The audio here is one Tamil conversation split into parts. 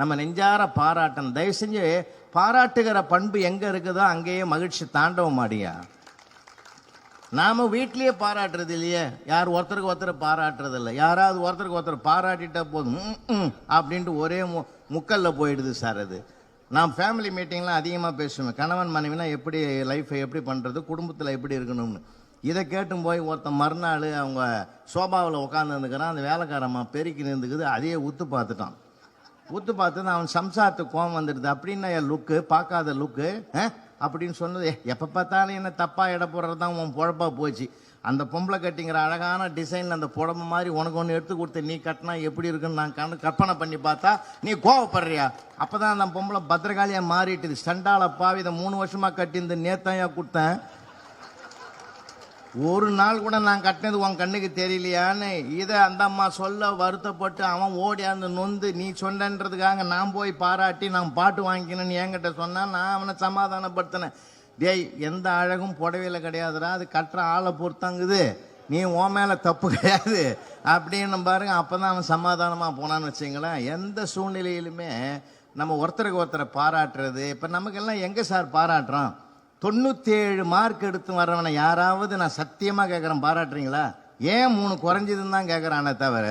நம்ம நெஞ்சார பாராட்டணும். தயவு செஞ்சு பாராட்டுகிற பண்பு எங்கே இருக்குதோ அங்கேயே மகிழ்ச்சி தாண்டவும் மாடியா. நாம் வீட்லேயே பாராட்டுறது இல்லையே. யார் ஒருத்தருக்கு ஒருத்தர் பாராட்டுறது இல்லை. யாராவது ஒருத்தருக்கு ஒருத்தர் பாராட்டிட்டா போதும். அப்படின்ட்டு ஒரே மு முக்கல்ல போயிடுது சார் அது. நான் ஃபேமிலி மீட்டிங்லாம் அதிகமாக பேசுவேன் கணவன் மனைவினா எப்படி லைஃப்பை எப்படி பண்ணுறது குடும்பத்தில் எப்படி இருக்கணும்னு. இதை கேட்டும் போய் ஒருத்தன் மறுநாள் அவங்க சோபாவில் உட்காந்துருந்துக்கிறான் அந்த வேலைக்காரம்மா பெருக்கி நின்றுக்குது. அதையே உத்து பார்த்துட்டான். ஊத்து பார்த்து அவன் சம்சாரத்துக்கு கோவம் வந்துடுது. அப்படின்னு என் லுக்கு பார்க்காத லுக்கு அப்படின்னு சொன்னது எப்போ பார்த்தாலும் என்ன தப்பாக இட போடுறது தான் உன் பொழப்பாக போச்சு. அந்த பொம்பளை கட்டிங்கிற அழகான டிசைன் அந்த புடம்பு மாதிரி உனக்கு ஒன்று எடுத்து கொடுத்து நீ கட்டினா எப்படி இருக்குன்னு நான் கண் கற்பனை பண்ணி பார்த்தா நீ கோவப்படுறியா? அப்போ தான் அந்த பொம்பளை பத்திரகாலியாக மாறிட்டுது. சண்டால பாவி இதை மூணு வருஷமாக கட்டி இந்த நேத்தாயா கொடுத்தேன். ஒரு நாள் கூட நான் கட்டினது உன் கண்ணுக்கு தெரியலையான்னு இதை அந்த அம்மா சொல்ல வருத்தப்பட்டு அவன் ஓடி அந்த நொந்து நீ சொன்னன்றதுக்காக நான் போய் பாராட்டி நான் பாட்டு வாங்கிக்கணும்னு என்கிட்ட சொன்னால் நான் அவனை சமாதானப்படுத்தினேன். டேய் எந்த அழகும் புடவையில் கிடையாதுடா அது கட்டுற ஆளை பொறுத்தங்குது. நீ உன் மேலே தப்பு கிடையாது அப்படின்னு பாருங்க அப்போ தான் அவன் சமாதானமாக போனான்னு வச்சுங்களேன். எந்த சூழ்நிலையிலுமே நம்ம ஒருத்தருக்கு ஒருத்தரை பாராட்டுறது இப்போ நமக்கெல்லாம் எங்கே சார் பாராட்டுறோம் தொண்ணூத்தேழு மார்க் எடுத்து வர்றவனை யாராவது நான் சத்தியமாக கேட்குறேன் பாராட்டுறீங்களா? ஏன் மூணு குறைஞ்சதுன்னு தான் கேட்குறானே தவிர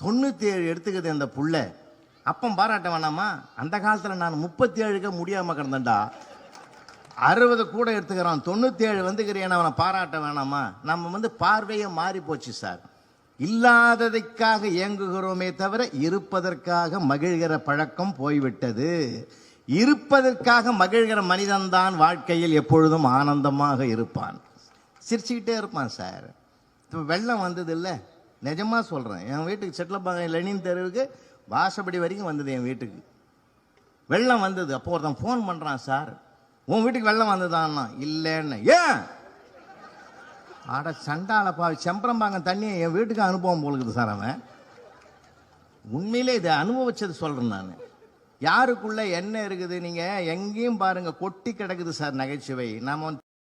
தொண்ணூற்றேழு எடுத்துக்கிறது எடுத்துக்குது இந்த புள்ள. அப்பம் பாராட்ட வேணாமா? அந்த காலத்தில் நான் முப்பத்தி ஏழுக்க முடியாமல் கிடந்தேன்டா. அறுபது கூட எடுத்துக்கிறான் தொண்ணூற்றேழு வந்துக்கிறேன் அவனை பாராட்ட வேணாமா? நம்ம வந்து பார்வையே மாறி போச்சு சார். இல்லாததைக்காக இயங்குகிறோமே தவிர இருப்பதற்காக மகிழ்கிற பழக்கம் போய்விட்டது. இருப்பதற்காக மகிழ்கிற மனிதன்தான் வாழ்க்கையில் எப்பொழுதும் ஆனந்தமாக இருப்பான். சிரிச்சுக்கிட்டே இருப்பான் சார். இப்போ வெள்ளம் வந்தது இல்லை நிஜமாக சொல்கிறேன் என் வீட்டுக்கு செட்டிலப்பாங்க லெனின் தெருவுக்கு வாசப்படி வரைக்கும் வந்தது என் வீட்டுக்கு. வெள்ளம் வந்தது. அப்போ ஒருத்தன் ஃபோன் பண்ணுறான் சார். உன் வீட்டுக்கு வெள்ளம் வந்ததான்னா? இல்லைன்னு. ஏன்? அட சண்டாளப்பா. செம்பரம்பாங்க தண்ணியை என் வீட்டுக்கு அனுபவம் போலுக்குது சார் அவன். உண்மையிலே இதை அனுபவிச்சது சொல்கிறேன் நான். யாருக்குள்ள என்ன இருக்குது? நீங்கள் எங்கேயும் பாருங்க கொட்டி கிடக்குது சார் நகைச்சுவை. நாம